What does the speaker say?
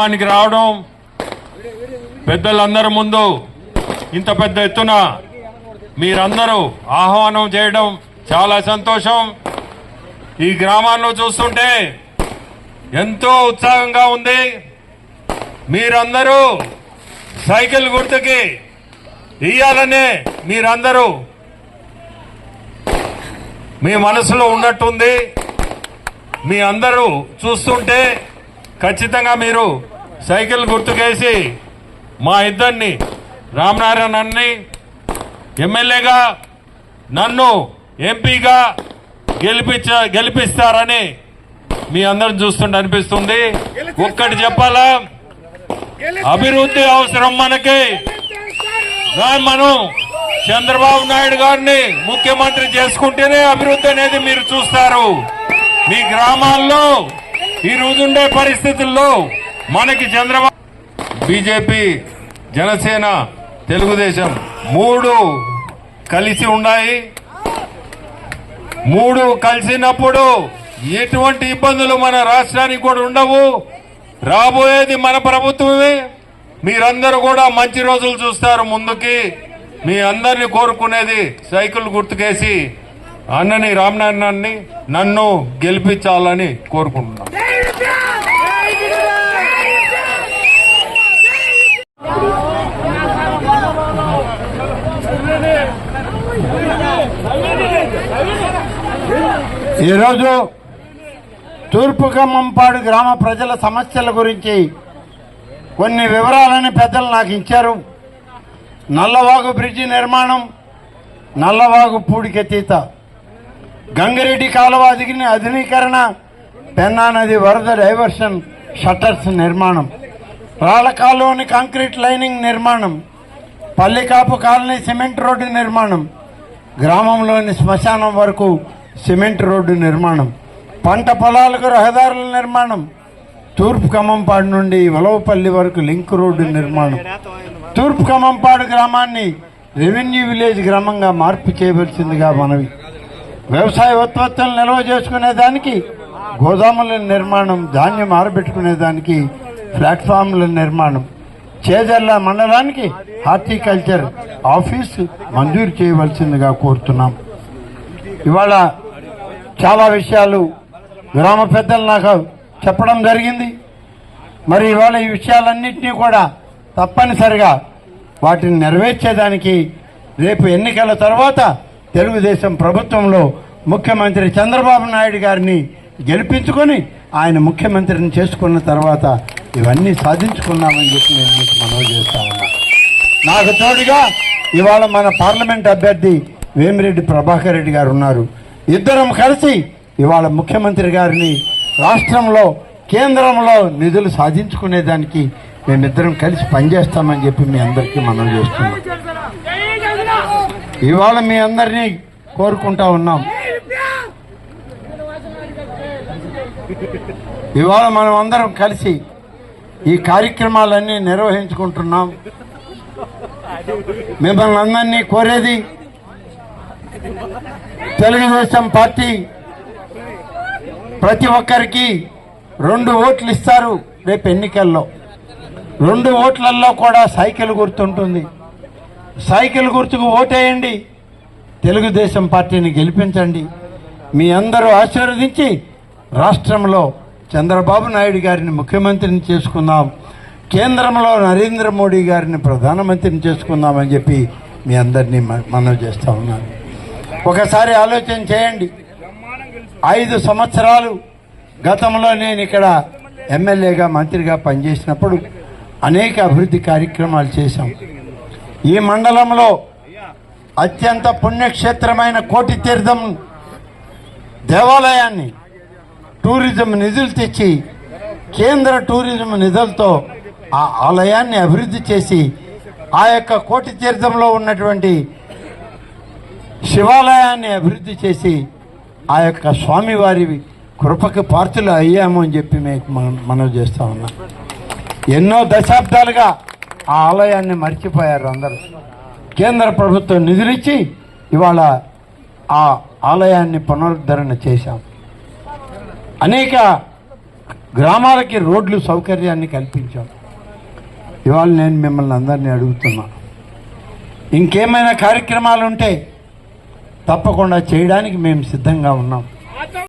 గ్రామానికి రావడం పెద్దలందరి ముందు ఇంత పెద్ద ఎత్తున మీరందరూ ఆహ్వానం చేయడం చాలా సంతోషం. ఈ గ్రామాల్లో చూస్తుంటే ఎంతో ఉత్సాహంగా ఉంది. మీరందరూ సైకిల్ గుర్తుకి ఇయ్యాలనే మీరందరూ మీ మనసులో ఉన్నట్టుంది. మీ అందరూ చూస్తుంటే ఖచ్చితంగా మీరు సైకిల్ గుర్తుకేసి మా ఇద్దరిని రామనారాయణన్ని ఎమ్మెల్యేగా నన్ను ఎంపీగా గెలిపించ గెలిపిస్తారని మీ అందరిని చూస్తుంటే అనిపిస్తుంది. ఒక్కటి చెప్పాలా? అభివృద్ధి అవసరం మనకి. మనం. చంద్రబాబు నాయుడు గారిని ముఖ్యమంత్రి చేసుకుంటేనే అభివృద్ధి అనేది మీరు చూస్తారు. మీ గ్రామాల్లో ఈ రోజుండే పరిస్థితుల్లో మనకి చంద్రబాబు బీజేపీ జనసేన తెలుగుదేశం మూడు కలిసి ఉన్నాయి. మూడు కలిసినప్పుడు ఎటువంటి ఇబ్బందులు మన రాష్ట్రానికి కూడా ఉండవు. రాబోయేది మన ప్రభుత్వమే. మీరందరూ కూడా మంచి రోజులు చూస్తారు ముందుకి. మీ అందరిని కోరుకునేది సైకిల్ గుర్తుకేసి అన్నని రామనారాయణాన్ని నన్ను గెలిపించాలని కోరుకుంటున్నాను. ఈరోజు తూర్పు ఖమ్మంపాడు గ్రామ ప్రజల సమస్యల గురించి కొన్ని వివరాలని పెద్దలు నాకు ఇచ్చారు. నల్లవాగు బ్రిడ్జి నిర్మాణం నల్లవాగు పూడికెత్తీత గంగిరెడ్డి కాలువ అధిగిన అధునీకరణ పెన్నా నది వరద డైవర్షన్ షట్టర్స్ నిర్మాణం. రాళ్ళకాలువని కాంక్రీట్ లైనింగ్ నిర్మాణం. పల్లికాపు కాలనీ సిమెంట్ రోడ్డు నిర్మాణం. గ్రామంలోని శ్మశానం వరకు సిమెంట్ రోడ్డు నిర్మాణం పంట పొలాలకు రహదారుల నిర్మాణం తూర్పు ఖమ్మంపాడు నుండి వలవపల్లి వరకు లింక్ రోడ్డు నిర్మాణం. తూర్పు ఖమ్మంపాడు గ్రామాన్ని రెవెన్యూ విలేజ్ గ్రామంగా మార్పు చేయవలసిందిగా మనవి. వ్యవసాయ ఉత్పత్తులను నిల్వ చేసుకునేదానికి గోదాముల నిర్మాణం ధాన్యం ఆరబెట్టుకునేదానికి ప్లాట్ఫామ్ల నిర్మాణం. చేజర్ల మండలానికి హార్టికల్చర్ ఆఫీసు మంజూరు చేయవలసిందిగా కోరుతున్నాం. ఇవాళ చాలా విషయాలు గ్రామ పెద్దలు నాకు చెప్పడం జరిగింది. మరి ఇవాళ ఈ విషయాలన్నింటినీ కూడా తప్పనిసరిగా వాటిని నెరవేర్చేదానికి రేపు ఎన్నికల తర్వాత తెలుగుదేశం ప్రభుత్వంలో ముఖ్యమంత్రి చంద్రబాబు నాయుడు గారిని గెలిపించుకొని ఆయన ముఖ్యమంత్రిని చేసుకున్న తర్వాత ఇవన్నీ సాధించుకున్నామని చెప్పి నేను మీకు మనవి చేస్తా ఉన్నా. నాకు తోడుగా ఇవాళ మన పార్లమెంట్ అభ్యర్థి వేమిరెడ్డి ప్రభాకర్ రెడ్డి గారు ఉన్నారు. ఇద్దరం కలిసి ఇవాళ ముఖ్యమంత్రి గారిని రాష్ట్రంలో కేంద్రంలో నిధులు సాధించుకునేదానికి మేమిద్దరం కలిసి పనిచేస్తామని చెప్పి మీ అందరికీ మనం చేస్తున్నాం. ఇవాళ మీ అందరినీ కోరుకుంటా ఉన్నాం. ఇవాళ మనం అందరం కలిసి ఈ కార్యక్రమాలన్నీ నిర్వహించుకుంటున్నాం. మిమ్మల్ని అందరినీ కోరేది తెలుగుదేశం పార్టీ ప్రతి ఒక్కరికి రెండు ఓట్లు ఇస్తారు రేపు ఎన్నికల్లో. రెండు ఓట్లల్లో కూడా సైకిల్ గుర్తుంటుంది. సైకిల్ గుర్తుకు ఓటేయండి. తెలుగుదేశం పార్టీని గెలిపించండి. మీ అందరూ ఆశీర్వదించి రాష్ట్రంలో చంద్రబాబు నాయుడు గారిని ముఖ్యమంత్రిని చేసుకుందాం. కేంద్రంలో నరేంద్ర మోడీ గారిని ప్రధానమంత్రిని చేసుకుందామని చెప్పి మీ అందరినీ మ- మనవి చేస్తా ఉన్నాను. ఒకసారి ఆలోచన చేయండి. ఐదు సంవత్సరాలు గతంలో నేను ఇక్కడ ఎమ్మెల్యేగా మంత్రిగా పనిచేసినప్పుడు అనేక అభివృద్ధి కార్యక్రమాలు చేశాం. ఈ మండలంలో అత్యంత పుణ్యక్షేత్రమైన కోటి తీర్థం దేవాలయాన్ని టూరిజం నిధులు తెచ్చి కేంద్ర టూరిజం నిధులతో ఆ ఆలయాన్ని అభివృద్ధి చేసి ఆ యొక్క కోటి తీర్థంలో ఉన్నటువంటి శివాలయాన్ని అభివృద్ధి చేసి ఆ యొక్క స్వామివారి కృపకు పార్తులు అయ్యాము అని చెప్పి మీకు మనం మనవి చేస్తా ఉన్నాం. ఎన్నో దశాబ్దాలుగా ఆ ఆలయాన్ని మర్చిపోయారు అందరూ. కేంద్ర ప్రభుత్వం నిధులిచ్చి ఇవాళ ఆ ఆలయాన్ని పునరుద్ధరణ చేశాం. అనేక గ్రామాలకి రోడ్లు సౌకర్యాన్ని కల్పించాం. ఇవాళ నేను మిమ్మల్ని అందరినీ అడుగుతున్నా. ఇంకేమైనా కార్యక్రమాలు ఉంటే తప్పకుండా చేయడానికి మేము సిద్ధంగా ఉన్నాం.